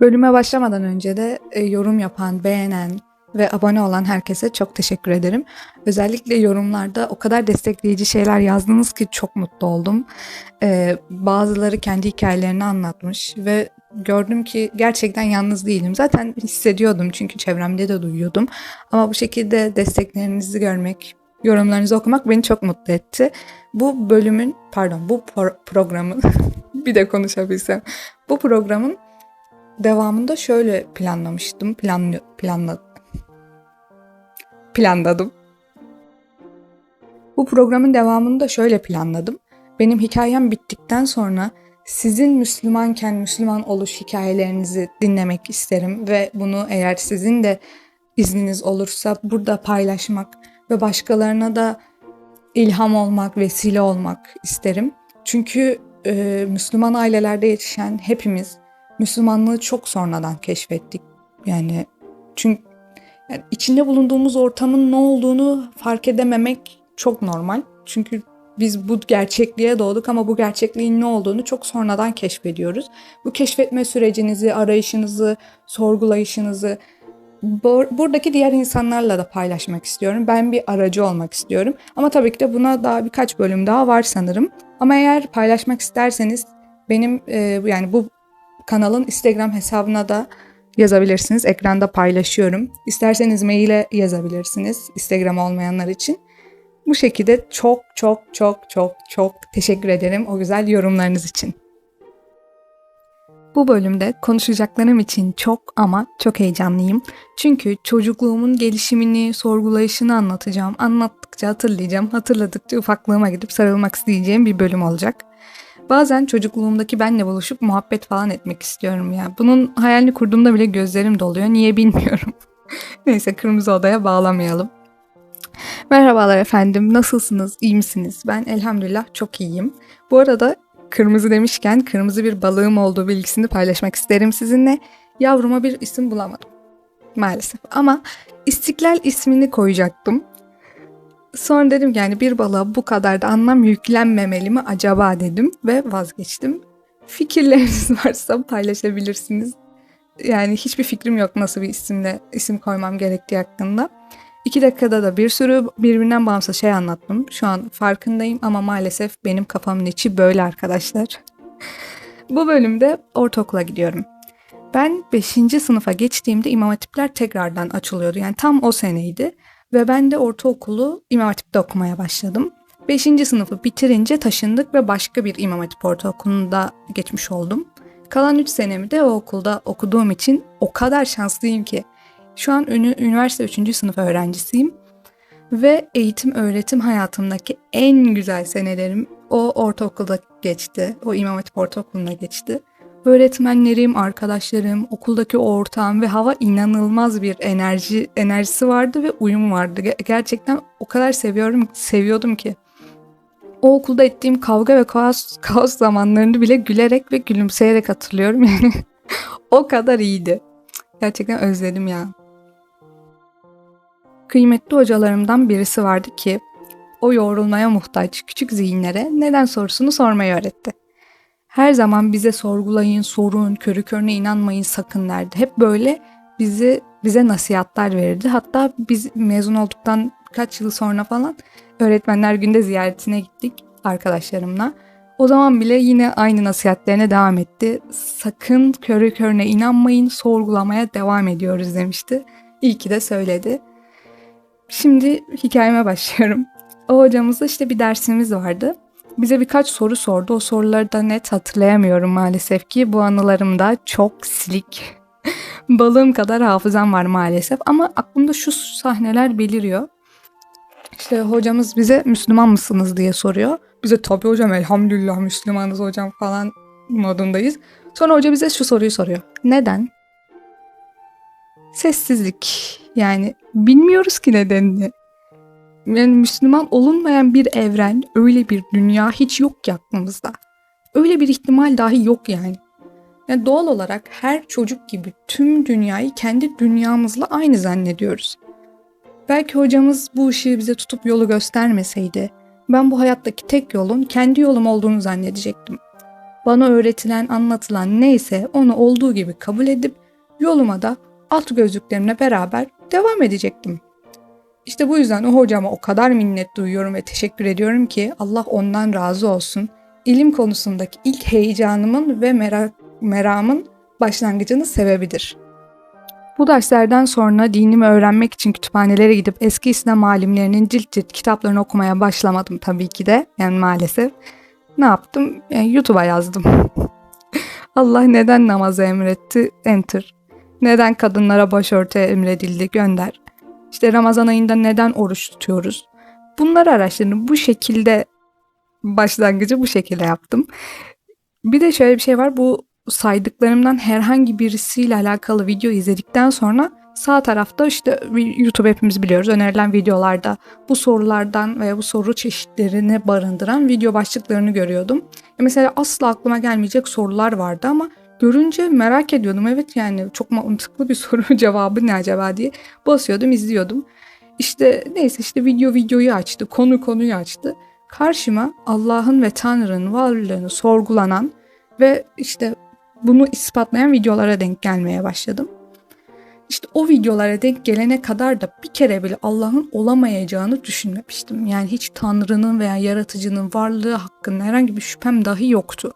Bölüme başlamadan önce de e, yorum yapan, beğenen ve abone olan herkese çok teşekkür ederim. Özellikle yorumlarda o kadar destekleyici şeyler yazdınız ki çok mutlu oldum. E, bazıları kendi hikayelerini anlatmış ve gördüm ki gerçekten yalnız değilim. Zaten hissediyordum çünkü çevremde de duyuyordum. Ama bu şekilde desteklerinizi görmek, yorumlarınızı okumak beni çok mutlu etti. Bu bölümün, pardon bu pro- programın, bir de konuşabilsem. Bu programın devamında şöyle planlamıştım. Plan, planla, planladım. Bu programın devamını da şöyle planladım. Benim hikayem bittikten sonra sizin Müslümanken Müslüman oluş hikayelerinizi dinlemek isterim ve bunu eğer sizin de izniniz olursa burada paylaşmak ve başkalarına da ilham olmak, vesile olmak isterim. Çünkü e, Müslüman ailelerde yetişen hepimiz Müslümanlığı çok sonradan keşfettik. Yani çünkü yani içinde bulunduğumuz ortamın ne olduğunu fark edememek çok normal. Çünkü biz bu gerçekliğe doğduk ama bu gerçekliğin ne olduğunu çok sonradan keşfediyoruz. Bu keşfetme sürecinizi, arayışınızı, sorgulayışınızı buradaki diğer insanlarla da paylaşmak istiyorum. Ben bir aracı olmak istiyorum. Ama tabii ki de buna daha birkaç bölüm daha var sanırım. Ama eğer paylaşmak isterseniz benim yani bu kanalın Instagram hesabına da yazabilirsiniz. Ekranda paylaşıyorum. İsterseniz maile yazabilirsiniz Instagram olmayanlar için. Bu şekilde çok çok çok çok çok teşekkür ederim o güzel yorumlarınız için. Bu bölümde konuşacaklarım için çok ama çok heyecanlıyım. Çünkü çocukluğumun gelişimini, sorgulayışını anlatacağım. Anlattıkça hatırlayacağım, hatırladıkça ufaklığıma gidip sarılmak isteyeceğim bir bölüm olacak. Bazen çocukluğumdaki benle buluşup muhabbet falan etmek istiyorum ya. Bunun hayalini kurduğumda bile gözlerim doluyor. Niye bilmiyorum. Neyse kırmızı odaya bağlamayalım. Merhabalar efendim, nasılsınız, iyi misiniz? Ben elhamdülillah çok iyiyim. Bu arada kırmızı demişken kırmızı bir balığım olduğu bilgisini paylaşmak isterim sizinle. Yavruma bir isim bulamadım maalesef ama İstiklal ismini koyacaktım. Sonra dedim yani bir balığa bu kadar da anlam yüklenmemeli mi acaba dedim ve vazgeçtim. Fikirleriniz varsa paylaşabilirsiniz. Yani hiçbir fikrim yok nasıl bir isimle isim koymam gerektiği hakkında. İki dakikada da bir sürü birbirinden bağımsız şey anlattım. Şu an farkındayım ama maalesef benim kafamın içi böyle arkadaşlar. Bu bölümde ortaokula gidiyorum. Ben 5. sınıfa geçtiğimde imam hatipler tekrardan açılıyordu. Yani tam o seneydi. Ve ben de ortaokulu imam hatipte okumaya başladım. 5. sınıfı bitirince taşındık ve başka bir imam hatip ortaokulunda geçmiş oldum. Kalan 3 senemi de o okulda okuduğum için o kadar şanslıyım ki. Şu an üniversite 3. sınıf öğrencisiyim. Ve eğitim öğretim hayatımdaki en güzel senelerim o ortaokulda geçti. O İmam Hatip Ortaokulu'nda geçti. Öğretmenlerim, arkadaşlarım, okuldaki ortam ve hava inanılmaz bir enerji enerjisi vardı ve uyum vardı. Gerçekten o kadar seviyorum, seviyordum ki. O okulda ettiğim kavga ve kaos, kaos zamanlarını bile gülerek ve gülümseyerek hatırlıyorum yani. o kadar iyiydi. Gerçekten özledim ya. Kıymetli hocalarımdan birisi vardı ki o yoğrulmaya muhtaç küçük zihinlere neden sorusunu sormayı öğretti. Her zaman bize sorgulayın, sorun, körü körüne inanmayın sakın derdi. Hep böyle bizi bize nasihatler verirdi. Hatta biz mezun olduktan kaç yıl sonra falan öğretmenler günde ziyaretine gittik arkadaşlarımla. O zaman bile yine aynı nasihatlerine devam etti. Sakın körü körüne inanmayın, sorgulamaya devam ediyoruz demişti. İyi ki de söyledi. Şimdi hikayeme başlıyorum. O hocamızda işte bir dersimiz vardı. Bize birkaç soru sordu. O soruları da net hatırlayamıyorum maalesef ki. Bu anılarımda çok silik. Balığım kadar hafızam var maalesef. Ama aklımda şu sahneler beliriyor. İşte hocamız bize Müslüman mısınız diye soruyor. Bize tabii hocam elhamdülillah Müslümanız hocam falan modundayız. Sonra hoca bize şu soruyu soruyor. Neden? Sessizlik. Yani bilmiyoruz ki nedenini. Yani Müslüman olunmayan bir evren, öyle bir dünya hiç yok ki aklımızda. Öyle bir ihtimal dahi yok yani. Yani doğal olarak her çocuk gibi tüm dünyayı kendi dünyamızla aynı zannediyoruz. Belki hocamız bu ışığı bize tutup yolu göstermeseydi, ben bu hayattaki tek yolun kendi yolum olduğunu zannedecektim. bana öğretilen, anlatılan neyse onu olduğu gibi kabul edip yoluma da alt gözlüklerimle beraber devam edecektim. İşte bu yüzden o hocama o kadar minnet duyuyorum ve teşekkür ediyorum ki Allah ondan razı olsun. İlim konusundaki ilk heyecanımın ve merak, meramın başlangıcının sebebidir. Bu derslerden sonra dinimi öğrenmek için kütüphanelere gidip eski İslam alimlerinin cilt cilt kitaplarını okumaya başlamadım tabii ki de. Yani maalesef. Ne yaptım? Yani YouTube'a yazdım. Allah neden namazı emretti? Enter. Neden kadınlara başörtü emredildi? Gönder. İşte Ramazan ayında neden oruç tutuyoruz? Bunları araştırdım. Bu şekilde başlangıcı bu şekilde yaptım. Bir de şöyle bir şey var. Bu saydıklarımdan herhangi birisiyle alakalı video izledikten sonra sağ tarafta işte YouTube hepimiz biliyoruz önerilen videolarda bu sorulardan veya bu soru çeşitlerini barındıran video başlıklarını görüyordum. E mesela asla aklıma gelmeyecek sorular vardı ama görünce merak ediyordum. Evet yani çok mantıklı bir soru cevabı ne acaba diye basıyordum izliyordum. İşte neyse işte video videoyu açtı, konu konuyu açtı. Karşıma Allah'ın ve Tanrı'nın varlığını sorgulanan ve işte bunu ispatlayan videolara denk gelmeye başladım. İşte o videolara denk gelene kadar da bir kere bile Allah'ın olamayacağını düşünmemiştim. Yani hiç Tanrı'nın veya yaratıcının varlığı hakkında herhangi bir şüphem dahi yoktu.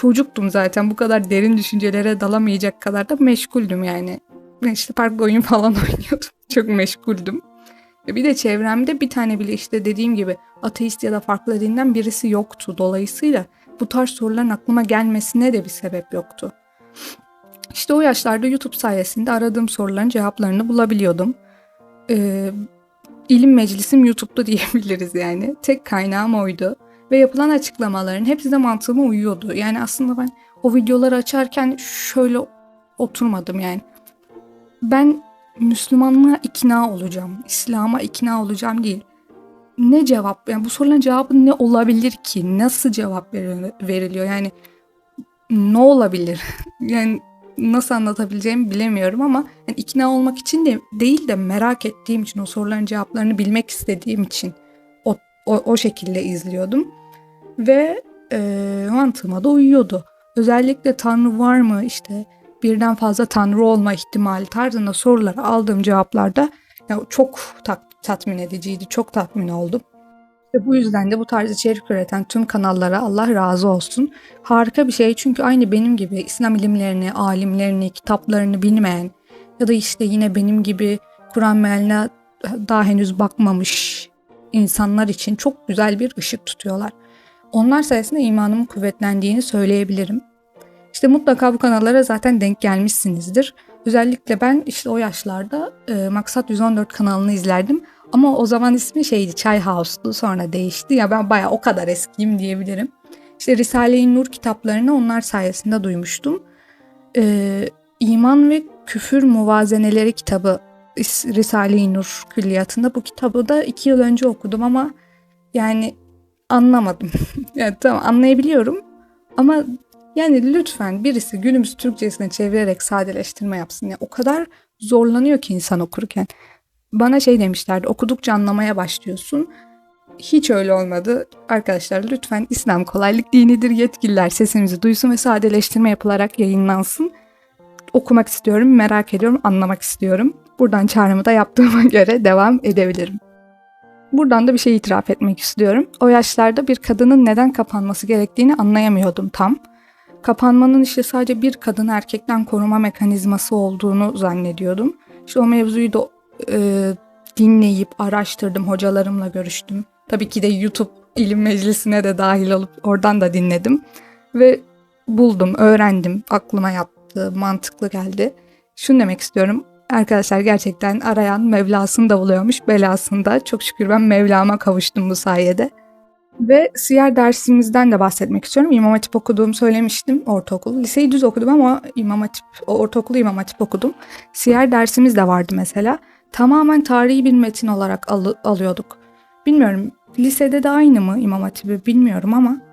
Çocuktum zaten bu kadar derin düşüncelere dalamayacak kadar da meşguldüm yani. İşte park oyun falan oynuyordum. Çok meşguldüm. Bir de çevremde bir tane bile işte dediğim gibi ateist ya da farklı dinden birisi yoktu. Dolayısıyla bu tarz soruların aklıma gelmesine de bir sebep yoktu. İşte o yaşlarda YouTube sayesinde aradığım soruların cevaplarını bulabiliyordum. Ee, ilim meclisim YouTube'da diyebiliriz yani. Tek kaynağım oydu. Ve yapılan açıklamaların hepsi de mantığıma uyuyordu. Yani aslında ben o videoları açarken şöyle oturmadım yani. Ben Müslümanlığa ikna olacağım, İslam'a ikna olacağım değil ne cevap yani bu soruların cevabı ne olabilir ki? Nasıl cevap veriliyor? Yani ne olabilir? yani nasıl anlatabileceğimi bilemiyorum ama yani ikna olmak için de değil de merak ettiğim için o soruların cevaplarını bilmek istediğim için o, o, şekilde izliyordum. Ve e, mantığıma da uyuyordu. Özellikle Tanrı var mı işte birden fazla Tanrı olma ihtimali tarzında sorulara aldığım cevaplarda ya çok tak tatmin ediciydi. Çok tatmin oldum. Ve bu yüzden de bu tarz içerik üreten tüm kanallara Allah razı olsun. Harika bir şey çünkü aynı benim gibi İslam ilimlerini, alimlerini, kitaplarını bilmeyen ya da işte yine benim gibi Kur'an mealine daha henüz bakmamış insanlar için çok güzel bir ışık tutuyorlar. Onlar sayesinde imanımın kuvvetlendiğini söyleyebilirim. İşte mutlaka bu kanallara zaten denk gelmişsinizdir. Özellikle ben işte o yaşlarda e, Maksat 114 kanalını izlerdim. Ama o zaman ismi şeydi Çay House'du sonra değişti. Ya ben baya o kadar eskiyim diyebilirim. İşte Risale-i Nur kitaplarını onlar sayesinde duymuştum. Ee, İman ve Küfür Muvazeneleri kitabı Risale-i Nur külliyatında. Bu kitabı da iki yıl önce okudum ama yani anlamadım. yani tamam anlayabiliyorum ama yani lütfen birisi günümüz Türkçesine çevirerek sadeleştirme yapsın. Yani o kadar zorlanıyor ki insan okurken. Bana şey demişlerdi okudukça anlamaya başlıyorsun. Hiç öyle olmadı. Arkadaşlar lütfen İslam kolaylık dinidir. Yetkililer sesimizi duysun ve sadeleştirme yapılarak yayınlansın. Okumak istiyorum, merak ediyorum, anlamak istiyorum. Buradan çağrımı da yaptığıma göre devam edebilirim. Buradan da bir şey itiraf etmek istiyorum. O yaşlarda bir kadının neden kapanması gerektiğini anlayamıyordum tam. Kapanmanın işte sadece bir kadın erkekten koruma mekanizması olduğunu zannediyordum. İşte o mevzuyu da e, dinleyip araştırdım, hocalarımla görüştüm. Tabii ki de YouTube ilim meclisine de dahil olup oradan da dinledim. Ve buldum, öğrendim, aklıma yattı, mantıklı geldi. Şunu demek istiyorum, arkadaşlar gerçekten arayan Mevlasını da buluyormuş, belasında. Çok şükür ben Mevlam'a kavuştum bu sayede. Ve siyer dersimizden de bahsetmek istiyorum. İmam Hatip okuduğumu söylemiştim ortaokul. Liseyi düz okudum ama İmam Hatip, ortaokulu İmam Hatip okudum. Siyer dersimiz de vardı mesela tamamen tarihi bir metin olarak al- alıyorduk. Bilmiyorum lisede de aynı mı İmam Hatip'i bilmiyorum ama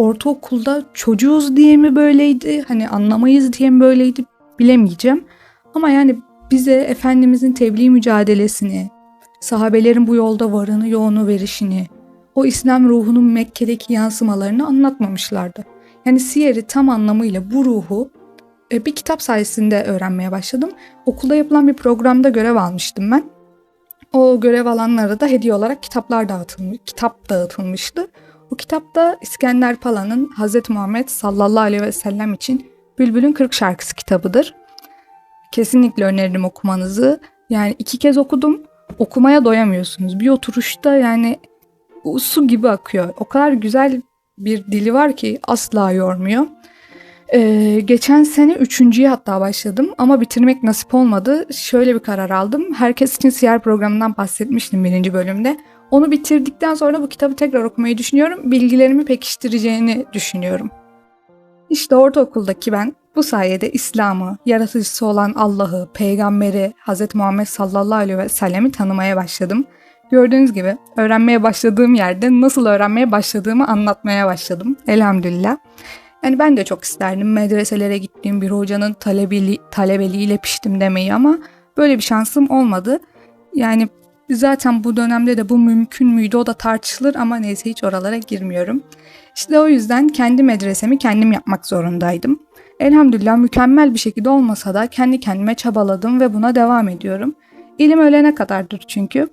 ortaokulda çocuğuz diye mi böyleydi hani anlamayız diye mi böyleydi bilemeyeceğim. Ama yani bize Efendimizin tebliğ mücadelesini, sahabelerin bu yolda varını yoğunu verişini, o İslam ruhunun Mekke'deki yansımalarını anlatmamışlardı. Yani siyeri tam anlamıyla bu ruhu e, bir kitap sayesinde öğrenmeye başladım. Okulda yapılan bir programda görev almıştım ben. O görev alanlara da hediye olarak kitaplar dağıtılmış, kitap dağıtılmıştı. O kitapta İskender Pala'nın Hz. Muhammed sallallahu aleyhi ve sellem için Bülbül'ün 40 şarkısı kitabıdır. Kesinlikle öneririm okumanızı. Yani iki kez okudum. Okumaya doyamıyorsunuz. Bir oturuşta yani su gibi akıyor. O kadar güzel bir dili var ki asla yormuyor. Ee, geçen sene üçüncüye hatta başladım ama bitirmek nasip olmadı. Şöyle bir karar aldım. Herkes için siyer programından bahsetmiştim birinci bölümde. Onu bitirdikten sonra bu kitabı tekrar okumayı düşünüyorum. Bilgilerimi pekiştireceğini düşünüyorum. İşte ortaokuldaki ben bu sayede İslam'ı, yaratıcısı olan Allah'ı, peygamberi, Hz. Muhammed sallallahu aleyhi ve sellemi tanımaya başladım. Gördüğünüz gibi öğrenmeye başladığım yerde nasıl öğrenmeye başladığımı anlatmaya başladım. Elhamdülillah. Yani ben de çok isterdim medreselere gittiğim bir hocanın talebeli, talebeliğiyle piştim demeyi ama böyle bir şansım olmadı. Yani zaten bu dönemde de bu mümkün müydü o da tartışılır ama neyse hiç oralara girmiyorum. İşte o yüzden kendi medresemi kendim yapmak zorundaydım. Elhamdülillah mükemmel bir şekilde olmasa da kendi kendime çabaladım ve buna devam ediyorum. İlim ölene kadardır çünkü.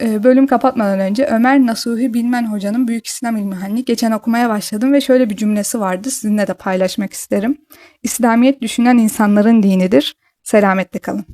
Ee, bölüm kapatmadan önce Ömer Nasuhi Bilmen Hoca'nın Büyük İslam İlmihani geçen okumaya başladım ve şöyle bir cümlesi vardı sizinle de paylaşmak isterim. İslamiyet düşünen insanların dinidir. Selametle kalın.